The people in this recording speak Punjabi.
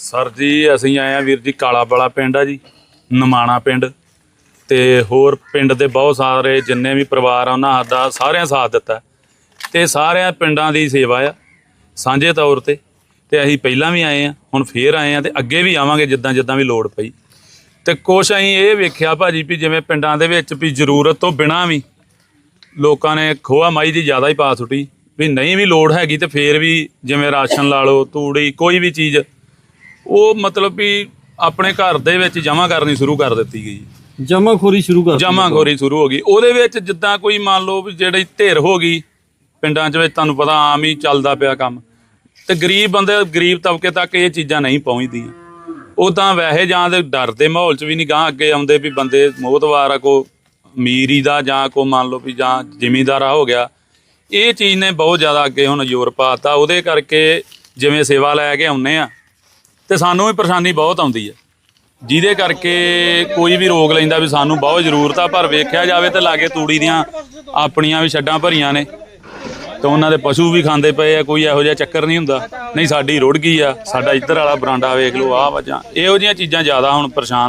ਸਰ ਜੀ, ਅਸੀਂ ਆਏ ਆ ਵੀਰ ਜੀ ਕਾਲਾ ਵਾਲਾ ਪਿੰਡ ਆ ਜੀ, ਨਮਾਣਾ ਪਿੰਡ। ਤੇ ਹੋਰ ਪਿੰਡ ਦੇ ਬਹੁਤ ਸਾਰੇ ਜਿੰਨੇ ਵੀ ਪਰਿਵਾਰ ਆ, ਉਹਨਾਂ ਦਾ ਸਾਰਿਆਂ ਸਾਥ ਦਿੱਤਾ। ਤੇ ਸਾਰਿਆਂ ਪਿੰਡਾਂ ਦੀ ਸੇਵਾ ਆ, ਸਾਂਝੇ ਤੌਰ ਤੇ। ਤੇ ਅਸੀਂ ਪਹਿਲਾਂ ਵੀ ਆਏ ਆ ਹੁਣ ਫੇਰ ਆਏ ਆ ਤੇ ਅੱਗੇ ਵੀ ਆਵਾਂਗੇ ਜਿੱਦਾਂ ਜਿੱਦਾਂ ਵੀ ਲੋੜ ਪਈ। ਤੇ ਕੁਛ ਅਸੀਂ ਇਹ ਵੇਖਿਆ ਭਾਜੀ ਵੀ ਜਿਵੇਂ ਪਿੰਡਾਂ ਦੇ ਵਿੱਚ ਵੀ ਜ਼ਰੂਰਤ ਤੋਂ ਬਿਨਾਂ ਵੀ ਲੋਕਾਂ ਨੇ ਖੋਆ ਮਾਈ ਦੀ ਜ਼ਿਆਦਾ ਹੀ ਪਾ ਸੁੱਟੀ। ਵੀ ਨਹੀਂ ਵੀ ਲੋੜ ਹੈਗੀ ਤੇ ਫੇਰ ਵੀ ਜਿਵੇਂ ਰਾਸ਼ਨ ਲਾ ਲਓ, ਤੂੜੀ, ਕੋਈ ਵੀ ਚੀਜ਼ ਉਹ ਮਤਲਬ ਵੀ ਆਪਣੇ ਘਰ ਦੇ ਵਿੱਚ ਜਮ੍ਹਾਂ ਕਰਨੀ ਸ਼ੁਰੂ ਕਰ ਦਿੱਤੀ ਗਈ। ਜਮਾਖੋਰੀ ਸ਼ੁਰੂ ਕਰ ਦਿੱਤੀ। ਜਮ੍ਹਾਂਖੋਰੀ ਸ਼ੁਰੂ ਹੋ ਗਈ। ਉਹਦੇ ਵਿੱਚ ਜਿੱਦਾਂ ਕੋਈ ਮੰਨ ਲਓ ਵੀ ਜਿਹੜੀ ਧਿਰ ਹੋ ਗਈ ਪਿੰਡਾਂ 'ਚ ਵਿੱਚ ਤੁਹਾਨੂੰ ਪਤਾ ਆਮ ਹੀ ਚੱਲਦਾ ਪਿਆ ਕੰਮ। ਤੇ ਗਰੀਬ ਬੰਦੇ ਗਰੀਬ ਤਬਕੇ ਤੱਕ ਇਹ ਚੀਜ਼ਾਂ ਨਹੀਂ ਪਹੁੰਚਦੀਆਂ। ਉਹ ਤਾਂ ਵੈਸੇ ਜਾਂ ਤੇ ਡਰ ਦੇ ਮਾਹੌਲ 'ਚ ਵੀ ਨਹੀਂ ਗਾਂ ਅੱਗੇ ਆਉਂਦੇ ਵੀ ਬੰਦੇ ਮੋਹਤਵਾਰ ਆ ਕੋ ਅਮੀਰੀ ਦਾ ਜਾਂ ਕੋ ਮੰਨ ਲਓ ਵੀ ਜਾਂ ਜ਼ਿਮੀਂਦਾਰਾ ਹੋ ਗਿਆ। ਇਹ ਚੀਜ਼ ਨੇ ਬਹੁਤ ਜ਼ਿਆਦਾ ਅੱਗੇ ਹੁਣ ਜ਼ੋਰ ਪਾਤਾ ਉਹਦੇ ਕਰਕੇ ਜਿਵੇਂ ਸੇਵਾ ਲੈ ਕੇ ਆਉਂਦੇ ਆ ਤੇ ਸਾਨੂੰ ਵੀ ਪਰੇਸ਼ਾਨੀ ਬਹੁਤ ਆਉਂਦੀ ਹੈ। ਜਿਹਦੇ ਕਰਕੇ ਕੋਈ ਵੀ ਰੋਗ ਲੈਂਦਾ ਵੀ ਸਾਨੂੰ ਬਹੁਤ ਜ਼ਰੂਰਤ ਆ, ਪਰ ਵੇਖਿਆ ਜਾਵੇ ਤੇ ਲਾਗੇ ਤੂੜੀ ਦੀਆਂ ਆਪਣੀਆਂ ਵੀ ਛੱਡਾਂ ਭਰੀਆਂ ਨੇ ਤੇ ਉਹਨਾਂ ਦੇ ਪਸ਼ੂ ਵੀ ਖਾਂਦੇ ਪਏ ਆ, ਕੋਈ ਇਹੋ ਜਿਹਾ ਚੱਕਰ ਨਹੀਂ ਹੁੰਦਾ। ਨਹੀਂ, ਸਾਡੀ ਰੁੜ ਗਈ ਆ, ਸਾਡਾ ਇੱਧਰ ਵਾਲਾ ਬਰਾਂਡਾ ਵੇਖ ਲਓ, ਆਹ ਵਜਾਂ ਇਹੋ ਜਿਹੀਆਂ ਚੀਜ਼ਾਂ ਜ਼ਿਆਦਾ ਹੁਣ ਪਰੇਸ਼ਾਨ